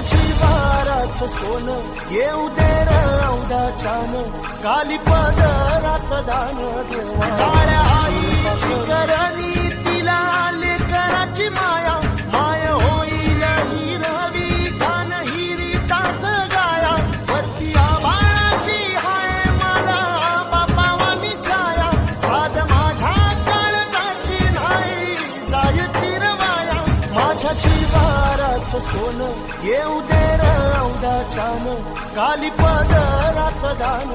लग्नाची बारात सोन. येऊ दे रौदा छान. गाली पदरात दान देवा. माझ्या शिवारात सोन येऊ दे र औदा छान. काली पदरात दान.